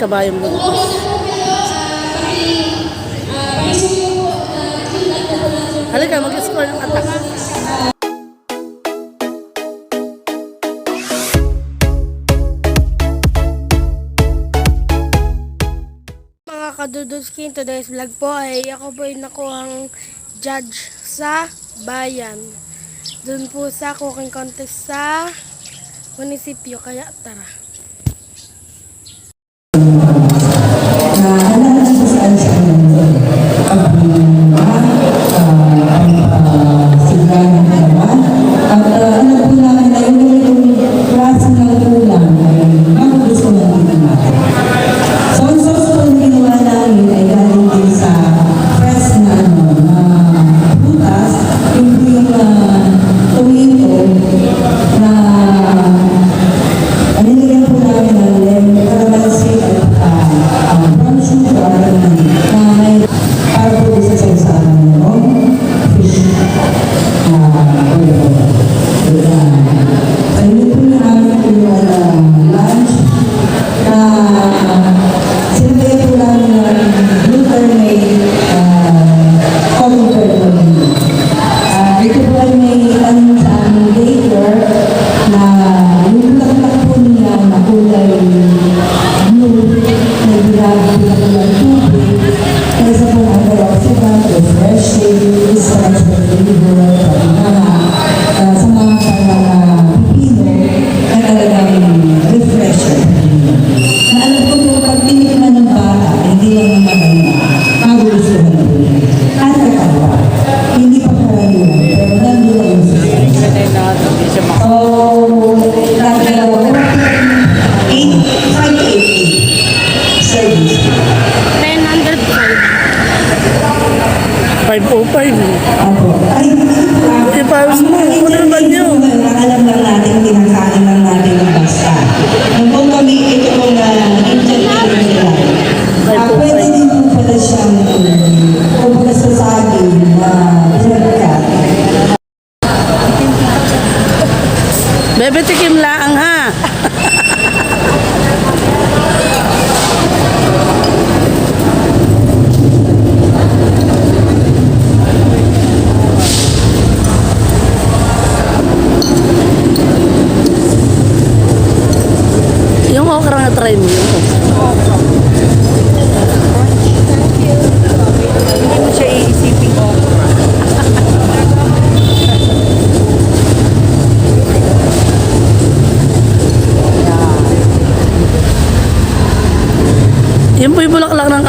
kabayong buntis. Halika, mag-score ng attack. Mga kaduduskin, today's vlog po ay ako po ay nakuhang judge sa bayan. Doon po sa cooking contest sa munisipyo, kaya tara na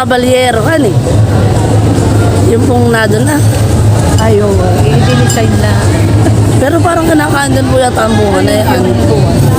kabalyero kan eh. Yung pong nadon na. Ayaw, eh, i-decide na. Pero parang kinakandon po yata ang bunga na yan. Yung bunga.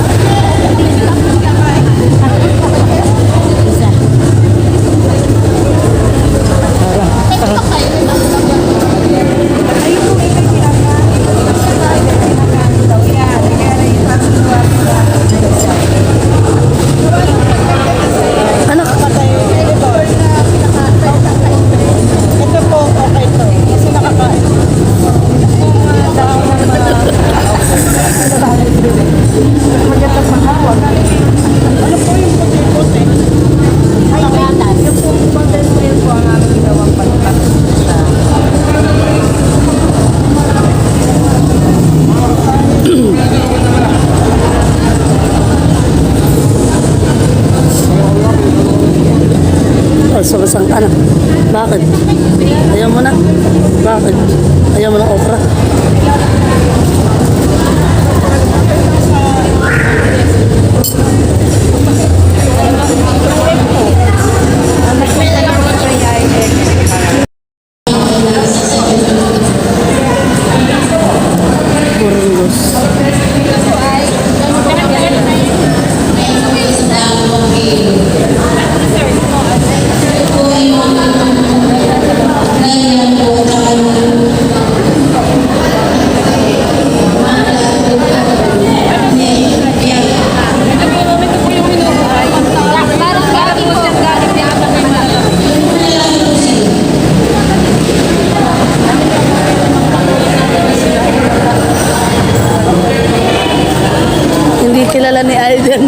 pala ni Idol.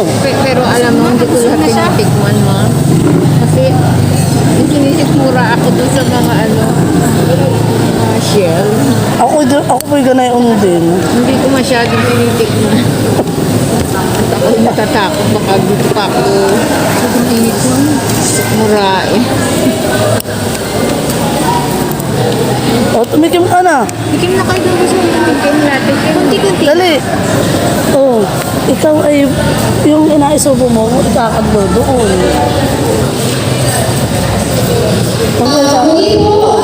tulog. Pero, pero alam mo, hindi ko lahat tinitikman, ma. Kasi, sinisikmura ako doon sa mga ano, mga shell. Ako, ako po'y ganayon ano din. Hindi ko masyadong tinitikman. ako matatakot, baka dito pa ako. Sikmurain. Tumikim ka na. Tikim na kayo gusto mo tikim natin. Eh, kunti-kunti. Dali. Oo. Oh, ikaw ay yung inaisubo mo, ikakadlo doon. Pagkakas. Uh,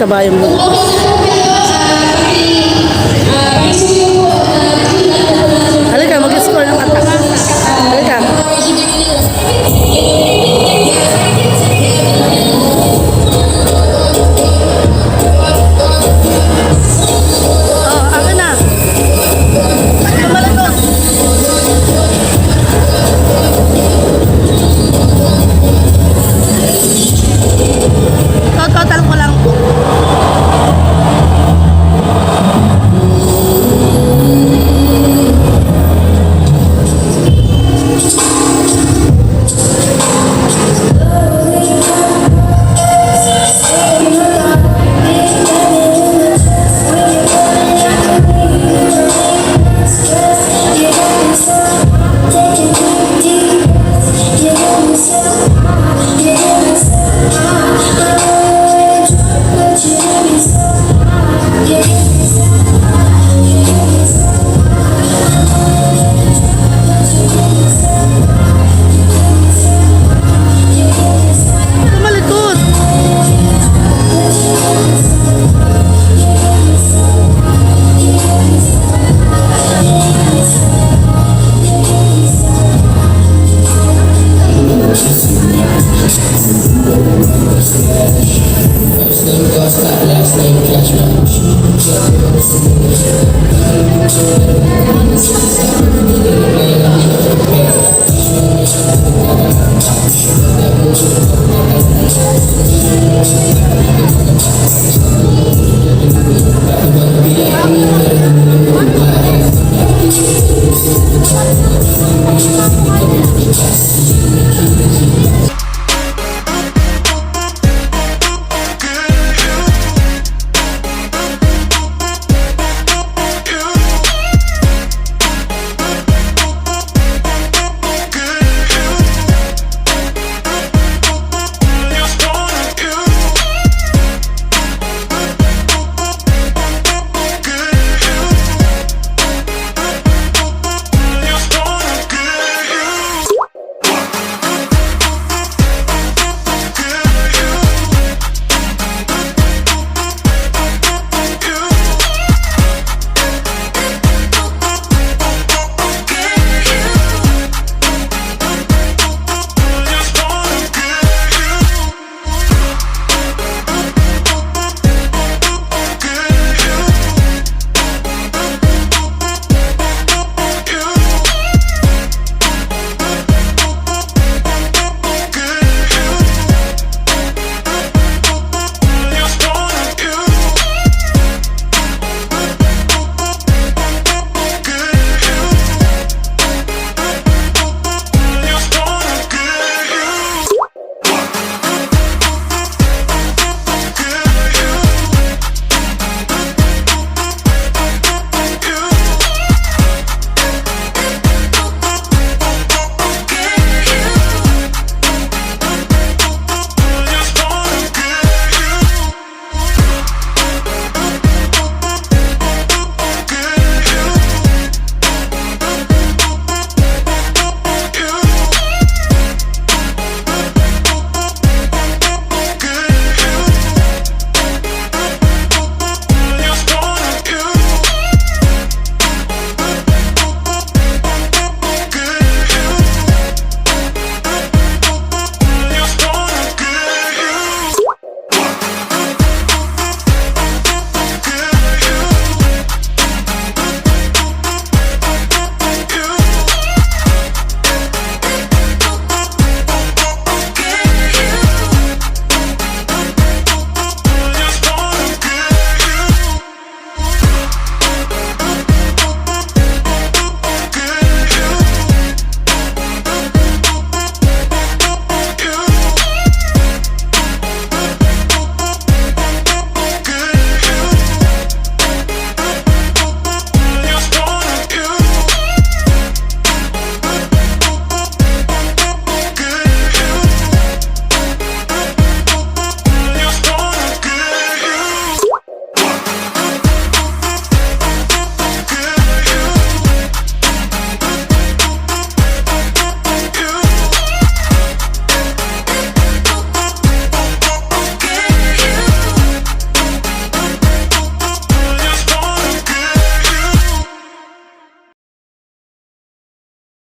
kabayan mo. First name Costa, last name Cashman. Thank you. Just keep it, keep it, keep it.